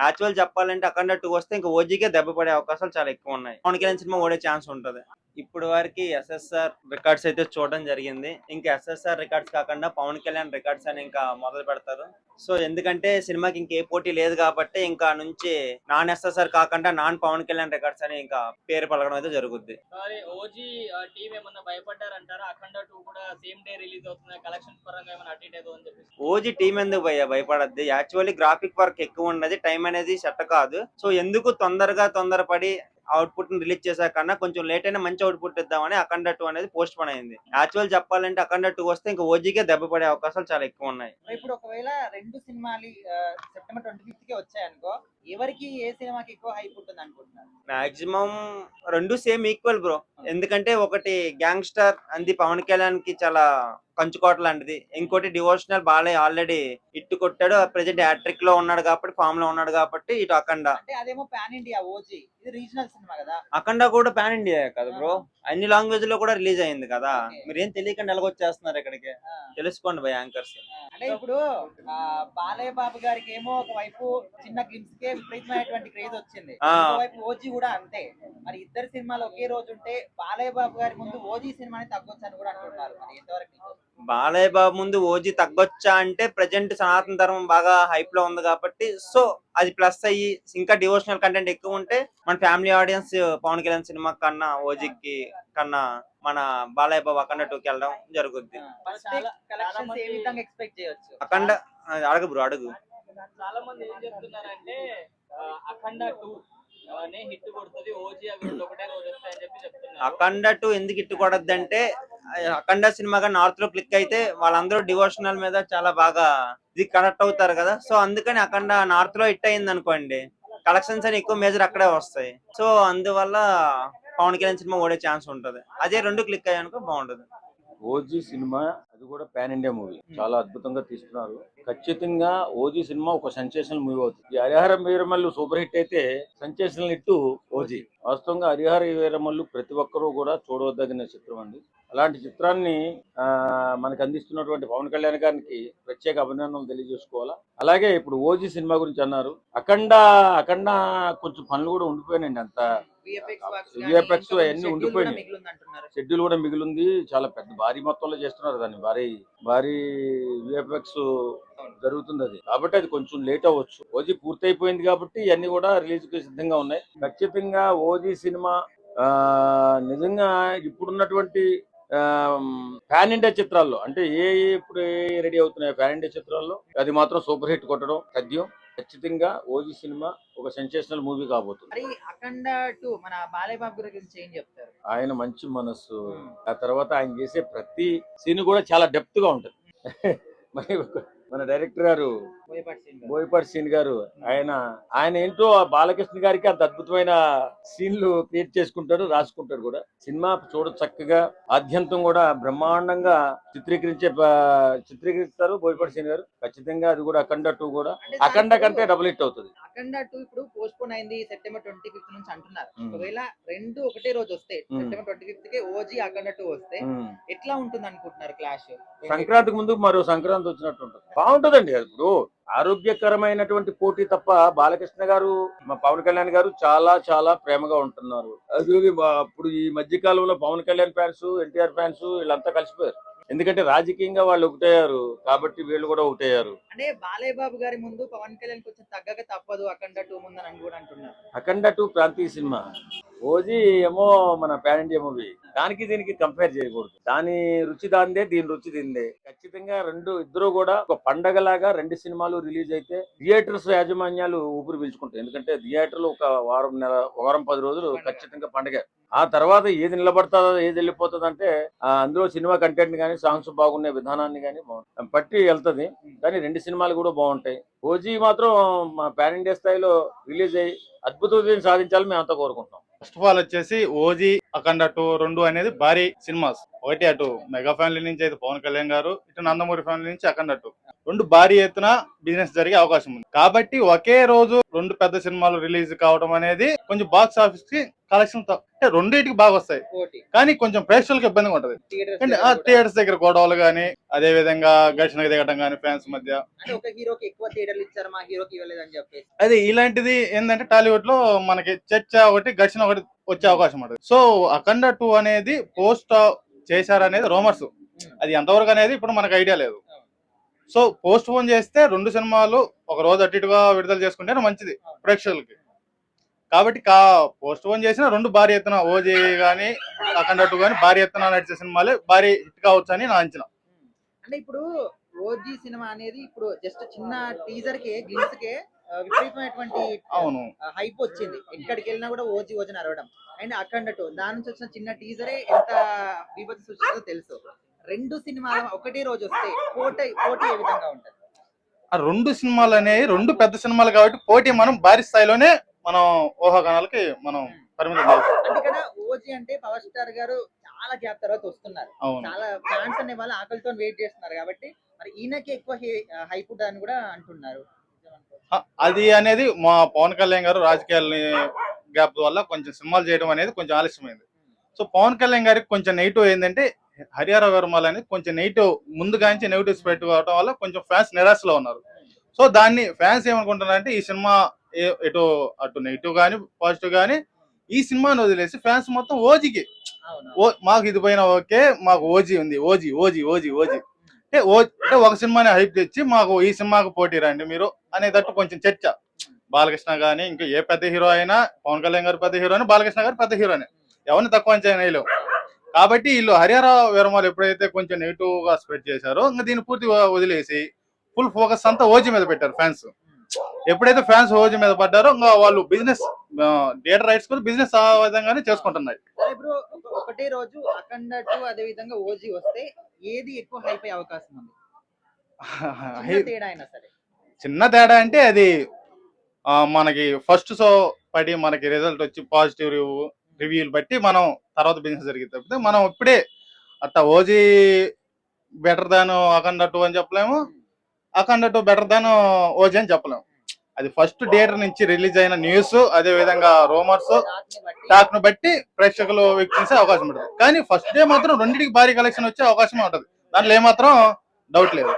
Actual చెప్పాలంటే Akhanda two వస్తే ఇంకా ఓజీకే దెబ్బ పడే అవకాశాలు చాలా ఎక్కువ ఉన్నాయి. పవన్ కళ్యాణ్ సినిమా ఓడే ఛాన్స్ ఉంటది. ఇప్పుడు వరకు ఎస్ఎస్ఆర్ రికార్డ్స్ అయితే చూడడం జరిగింది. ఇంకా ఎస్ఎస్ఆర్ రికార్డ్స్ కాకుండా పవన్ కళ్యాణ్ రికార్డ్స్ అని ఇంకా మొదలు పెడతారు. సో ఎందుకంటే సినిమాకి ఇంకే పోటీ లేదు కాబట్టి ఇంకా నుంచి నాన్ ఎస్ఎస్ఆర్ కాకుండా నాన్ పవన్ కళ్యాణ్ రికార్డ్స్ అని ఇంకా పేరు పలకడం అయితే జరుగుద్ది. మరి ఓజీ టీం ఏమన్నా భయపడ్డారంటారా? అఖండ టూ కూడా సేమ్ డే రిలీజ్ అవుతుంది కలెక్షన్స్ పరంగా ఏమైనా అటు ఇటు అవుతుందో అని చెప్పేసి. ఓజీ టీం ఎందుకు భయ భయపడద్ది? యాక్చువల్లీ గ్రాఫిక్ వర్క్ ఎక్కువ ఉన్నది టైం అనేది సెట్ కాదు. సో ఎందుకు తొందరగా తొందరపడి అవుట్పుట్ని రిలీజ్ చేసా కన్నా కొంచెం లేట్ అయినా మంచి అవుట్పుట్ ఇద్దామని అఖండ టూ అనేది పోస్ట్ పోన్ అయింది. యాక్చువల్ చెప్పాలంటే అఖండ టూ వస్తే ఇంకా ఓజీకే దెబ్బ పడే అవకాశాలు చాలా ఎక్కువ ఉన్నాయి. ఇప్పుడు ఒకవేళ రెండు సినిమాలు సెప్టెంబర్ ట్వంటీ ఫిఫ్త్కి వచ్చాయనుకో ఎవరికి ఏ సినిమాకి ఎక్కువ హైప్ ఉంటుంది అనుకుంటున్నారు? మాక్సిమం రెండు సేమ్ ఈక్వల్ బ్రో ఎందుకంటే ఒకటి గ్యాంగ్స్టర్ అంది పవన్ కళ్యాణ్కి చాలా కంచుకోట లాంటిది. ఇంకోటి డివోషనల్ బాలయ్య ఆల్రెడీ ఇట్టు కొట్టాడు. ప్రెసెంట్ హ్యాట్రిక్లో ఉన్నాడు కాబట్టి ఫామ్లో ఉన్నాడు కాబట్టి ఇటు అఖండ. అంటే అదేమో పాన్ ఇండియా ఓజీ ఇది రీజనల్ సినిమా కదా? అఖండ కూడా పాన్ ఇండియా కదా బ్రో అన్ని లాంగ్వేజ్లో కూడా రిలీజ్ అయింది కదా. మీరు ఏం తెలియకుండా ఎలాగొచ్చేస్తున్నారు ఇక్కడికి? తెలుసుకోండి భయ యాంకర్స్ అంటే ఇప్పుడు బాలయ్య బాబు గారికి ఏమో ఒకవైపు చిన్న గ్లిమ్స్ కే విపరీతమైనటువంటి క్రేజ్ వచ్చింది. ఒకవైపు ఓజీ కూడా అంతే. మరి ఇద్దరు సినిమాలు ఒకే రోజు ఉంటే బాలయ్య బాబు గారి ముందు ఓజీ సినిమాని తగ్గొచ్చు అని కూడా అంటున్నారు మరి ఎంతవరకు? బాలయ్య బాబు ముందు ఓజీ తగ్గొచ్చా అంటే ప్రజెంట్ సనాతన ధర్మం బాగా హైప్లో ఉంది కాబట్టి సో అది ప్లస్ అయ్యి ఇంకా డివోషనల్ కంటెంట్ ఎక్కువ ఉంటే మన family audience Pawan Kalyan cinema కన్నా ఓజీకి కన్నా మన బాలయ్య బాబు అఖండ టూకి వెళ్ళడం జరుగుద్ది. ఫస్ట్ చాలా- కలెక్షన్స్ ఏ మంది- విధంగా ఎక్స్పెక్ట్ చేయొచ్చు? అఖండ అడగు బ్రో అడుగు. చాలా మంది ఏం చెప్తున్నారంటే ఆ, అఖండ టూ నే హిట్ కొడుతుంది ఓజీ అవి రెండు ఒకటే రోజు వస్తాయని చెప్పి చెప్తున్నారు. అఖండ టూ ఎందుకు ఇట్టుకూడదంటే అఖండ సినిమాగా నార్త్లో క్లిక్ అయితే వాళ్ళందరూ డివోషనల్ మీద చాలా బాగా ఇది కనెక్ట్ అవుతారు కదా. సో అందుకని అఖండ నార్త్లో హిట్ అయింది అనుకోండి కలెక్షన్స్ అని ఎక్కువ మేజర్ అక్కడే వస్తాయి. సో అందువల్ల పవన్ కళ్యాణ్ సినిమా ఓడే ఛాన్స్ ఉంటది. అదే రెండు క్లిక్ అయ్యానుకో బాగుంటది. ఓజీ సినిమా అది కూడా పాన్ ఇండియా మూవీ చాలా అద్భుతంగా తీస్తున్నారు. ఖచ్చితంగా ఓజీ సినిమా ఒక సెన్సేషనల్ మూవీ అవుతుంది. హరిహర వీరమల్లు సూపర్ హిట్ అయితే సెన్సేషనల్ హిట్ ఓజీ. వాస్తవంగా హరిహర వీరమల్లు ప్రతి ఒక్కరూ కూడా చూడవద్దగిన చిత్రం అండి. అలాంటి చిత్రాన్ని ఆ, మనకు అందిస్తున్నటువంటి పవన్ కళ్యాణ్ గారికి ప్రత్యేక అభినందనలు తెలియజేసుకోవాలా? అలాగే ఇప్పుడు ఓజీ సినిమా గురించి అన్నారు. అఖండ అఖండ కొంచెం పనులు కూడా ఉండిపోయినాయండి అంత. విఎఫ్ఎక్స్ అవన్నీ ఉండిపోయినాయి. షెడ్యూల్ కూడా మిగిలింది. చాలా పెద్ద భారీ మొత్తంలో చేస్తున్నారు దాన్ని. భారీ భారీ విఎఫ్ఎక్స్ జరుగుతుంది అది. కాబట్టి అది కొంచెం లేట్ అవ్వచ్చు. ఓజీ పూర్తయిపోయింది కాబట్టి ఇవన్నీ కూడా రిలీజ్కి సిద్ధంగా ఉన్నాయి. ఖచ్చితంగా ఓజీ సినిమా ఆ, నిజంగా ఇప్పుడున్నటువంటి ఫ్యాన్ ఇండియా చిత్రాల్లో అంటే ఏ ఏ ఇప్పుడు రెడీ అవుతున్నాయి ఫ్యాన్ ఇండియా చిత్రాల్లో అది మాత్రం సూపర్ హిట్ కొట్టడం తథ్యం ఖచ్చితంగా ఓజీ సినిమా ఒక సెన్సేషనల్ మూవీ కాబోతుంది. అఖండ టూ మన బాలయ్య బాబు గురించి ఏం చెప్తారు? ఆయన మంచి మనస్సు ఆ తర్వాత ఆయన చేసే ప్రతి సీన్ కూడా చాలా డెప్త్గా ఉంటుంది. మరి మన డైరెక్టర్ గారు బోయపాటి సీన్ గారు. ఆయన ఆయన ఏంటో ఆ బాలకృష్ణ గారికి అంత అద్భుతమైన సీన్లు క్రియేట్ చేసుకుంటాడు రాసుకుంటాడు కూడా. సినిమా చూడ చక్కగా ఆద్యంతం కూడా బ్రహ్మాండంగా చిత్రీకరించే చిత్రీకరిస్తారు బోయపాటి సీన్ గారు. ఖచ్చితంగా అది కూడా అఖండ టూ కూడా. అఖండ కంటే డబుల్ హిట్ అవుతుంది. అఖండ టూ ఇప్పుడు పోస్ట్ పోన్ అయింది సెప్టెంబర్ ట్వంటీ ఫిఫ్త్ నుంచి అంటున్నారు. ఒకవేళ రెండు ఒకటే రోజు వస్తే. సెప్టెంబర్ ట్వంటీ ఫిఫ్త్కి ఓజీ అఖండ టూ వస్తే. ఎట్లా ఉంటుంది అనుకుంటున్నారు క్లాష్ సంక్రాంతికి ముందు మరో సంక్రాంతి వచ్చినట్టు ఉంటుంది బాగుంటుందండి అది ఇప్పుడు ఆరోగ్యకరమైనటువంటి పోటీ తప్ప బాలకృష్ణ గారు మా పవన్ కళ్యాణ్ గారు చాలా చాలా ప్రేమగా ఉంటున్నారు అది మా- అప్పుడు ఈ మధ్య కాలంలో పవన్ కళ్యాణ్ ఫ్యాన్స్ ఎన్టీఆర్ ఫ్యాన్స్ వీళ్ళంతా కలిసిపోయారు ఎందుకంటే రాజకీయంగా వాళ్ళు ఒకటయ్యారు కాబట్టి వీళ్ళు కూడా ఒకటయ్యారు. అంటే బాలయ్య బాబు గారి ముందు పవన్ కళ్యాణ్ కొంచెం తగ్గక తప్పదు అఖండ టూ ముందు అని కూడా అంటున్నారు. అఖండ టు ప్రాంతీయ సినిమా. ఓజీ ఏమో మన పాన్ ఇండియా మూవీ దానికి దీనికి కంపేర్ చేయకూడదు. దాని రుచి దాందే దీని రుచి దీందే ఖచ్చితంగా రెండు ఇద్దరు కూడా ఒక పండగలాగా రెండు సినిమాలు రిలీజ్ అయితే థియేటర్స్ యాజమాన్యాలు ఊపిరి పీల్చుకుంటాయి ఎందుకంటే థియేటర్లు ఒక వారం నెల వారం పది రోజులు ఖచ్చితంగా పండగ. ఆ తర్వాత ఏది నిలబడుతుందో ఏది వెళ్ళిపోతుంది అంటే అందులో సినిమా కంటెంట్ కానీ సాంగ్స్ బాగునే విధానాన్ని కానీ పట్టి వెళ్తది. కానీ రెండు సినిమాలు కూడా బాగుంటాయి. ఓజీ మాత్రం మా పాన్ ఇండియా స్థాయిలో రిలీజ్ అయ్యి అద్భుత సాధించాలని మేము అంతా కోరుకుంటున్నాం. ఫస్ట్ ఆఫ్ ఆల్ వచ్చేసి ఓజీ అఖండ టూ రెండు అనేది భారీ సినిమాస్. ఒకటి అటు మెగా ఫ్యామిలీ నుంచి అయితే పవన్ కళ్యాణ్ గారు ఇటు నందమూరి ఫ్యామిలీ నుంచి అఖండ టూ. రెండు భారీ ఎత్తున బిజినెస్ జరిగే అవకాశం ఉంది. కాబట్టి ఒకే రోజు రెండు పెద్ద సినిమాలు రిలీజ్ కావడం అనేది కొంచెం బాక్స్ ఆఫీస్కి కలెక్షన్ అంటే రెండింటికి బాగా వస్తాయి. కానీ కొంచెం ప్రేక్షకులకు ఇబ్బందిగా ఉంటది. థియేటర్స్ అంటే ఆ థియేటర్స్ దగ్గర గొడవలు కానీ అదే విధంగా ఘర్షణ దిగటం కానీ ఫ్యాన్స్ మధ్య. అదే ఇలాంటిది ఏంటంటే టాలీవుడ్లో మనకి చర్చ ఒకటి ఘర్షణ ఒకటి వచ్చే అవకాశం ఉంటుంది. సో అఖండ టూ అనేది పోస్ట్ చేశారనేది రోమర్స్ అది ఎంతవరకు అనేది ఇప్పుడు మనకు ఐడియా లేదు. సో పోస్ట్ పోన్ చేస్తే రెండు సినిమాలు ఒక రోజు అటు ఇటుగా విడుదల చేసుకుంటే మంచిది ప్రేక్షకులకి. కాబట్టి కా పోస్ట్ పోన్ చేసిన రెండు భారీ ఎత్తున ఓజీ కానీ అఖండ టూ కానీ భారీ ఎత్తున నడిచే సినిమాలే భారీ హిట్ కావచ్చు అని నా అంచనా. అంటే ఇప్పుడు ఓజీ సినిమా అనేది ఇప్పుడు జస్ట్ చిన్న టీజర్ కే గ్లిమ్స్ కే విపరీతమైనటువంటి అవును. హైప్ వచ్చింది. ఎక్కడికి వెళ్ళినా కూడా ఓజీ ఓజీ అరవడం అండ్ అఖండ టూ దాని నుంచి వచ్చిన చిన్న టీజరే ఎంత విభజన సృష్టిందో తెలుసు. రెండు సినిమాలు ఒకటే రోజు వస్తే పోటీ పోటీ ఏ విధంగా ఉంటుంది? ఆ రెండు సినిమాలు అనేవి రెండు పెద్ద సినిమాలు కాబట్టి పోటీ మనం భారీ స్థాయిలోనే మనం ఊహాగానాలకి మనం పరిమితం చేస్తాం ఇక్కడ ఓజీ అంటే పవర్ స్టార్ గారు చాలా గ్యాప్ తర్వాత వస్తున్నారు. అవును. చాలా ఫ్యాన్స్ అనే వాళ్ళు ఆకలితో వెయిట్ చేస్తున్నారు కాబట్టి మరి ఈయనకి ఎక్కువ హైప్ అని కూడా అంటున్నారు. ఆ, అది అనేది మా పవన్ కళ్యాణ్ గారు రాజకీయాలని గ్యాప్ వల్ల కొంచెం సినిమాలు చేయడం అనేది కొంచెం ఆలస్యమైంది. సో పవన్ కళ్యాణ్ గారికి కొంచెం నెగిటివ్ ఏంటంటే హరిహర వర్మల్ అనేది కొంచెం నెగిటివ్ ముందుగాంచి నెగిటివ్ స్ప్రెడ్ కావడం వల్ల కొంచెం ఫ్యాన్స్ నిరాశలో ఉన్నారు. సో దాన్ని ఫ్యాన్స్ ఏమనుకుంటున్నారంటే ఈ సినిమా ఎటు అటు నెగిటివ్ కానీ పాజిటివ్ కానీ ఈ సినిమాని వదిలేసి ఫ్యాన్స్ మొత్తం ఓజీకి మాకు ఇది పోయినా ఓకే మాకు ఓజీ ఉంది ఓజీ ఓజీ ఓజీ ఓజీ. అంటే అంటే ఒక సినిమాని హైప్ తెచ్చి మాకు ఈ సినిమాకు పోటీ రండి మీరు అనేటట్టు కొంచెం చర్చ. బాలకృష్ణ గానీ ఇంకా ఏ పెద్ద హీరో అయినా పవన్ కళ్యాణ్ గారు పెద్ద హీరో బాలకృష్ణ గారు పెద్ద హీరోనే ఎవరిని తక్కువ అంచనా వేయలేవు. కాబట్టి వీళ్ళు హరిహర విరమాలు ఎప్పుడైతే కొంచెం నెగిటివ్గా స్ప్రెడ్ చేశారో ఇంకా దీన్ని పూర్తిగా వదిలేసి ఫుల్ ఫోకస్ అంతా ఓజీ మీద పెట్టారు ఫ్యాన్స్ ఎప్పుడైతే ఫ్యాన్స్ ఓజీ మీద పడ్డారో ఇంకా వాళ్ళు బిజినెస్ థియేటర్ రైట్స్ కూడా బిజినెస్ ఆ విధంగానే చేసుకుంటున్నారు ఒకటే రోజు అఖండ టూ అదే విధంగా ఓజీ వస్తే ఏది ఎక్కువ హైప్ అయ్యే అవకాశం ఉంది? చిన్న తేడా అయినా సరే. చిన్న తేడా అంటే అది మనకి ఫస్ట్ షో పడి మనకి రిజల్ట్ వచ్చి పాజిటివ్ రివ్యూలు బట్టి మనం తర్వాత బిజినెస్ జరిగింది తప్పితే మనం ఇప్పుడే అట్ట OG better than Akhanda two అని చెప్పలేము. Akhanda two better than OG అని చెప్పలేము. అది ఫస్ట్ థియేటర్ నుంచి రిలీజ్ అయిన న్యూస్ అదే విధంగా రోమర్స్ టాక్ను బట్టి. ప్రేక్షకులు వీక్షించే అవకాశం ఉంటుంది. కానీ ఫస్ట్ డే మాత్రం రెండింటికి భారీ కలెక్షన్ వచ్చే అవకాశం ఉంటుంది. దాంట్లో ఏమాత్రం డౌట్ లేదు.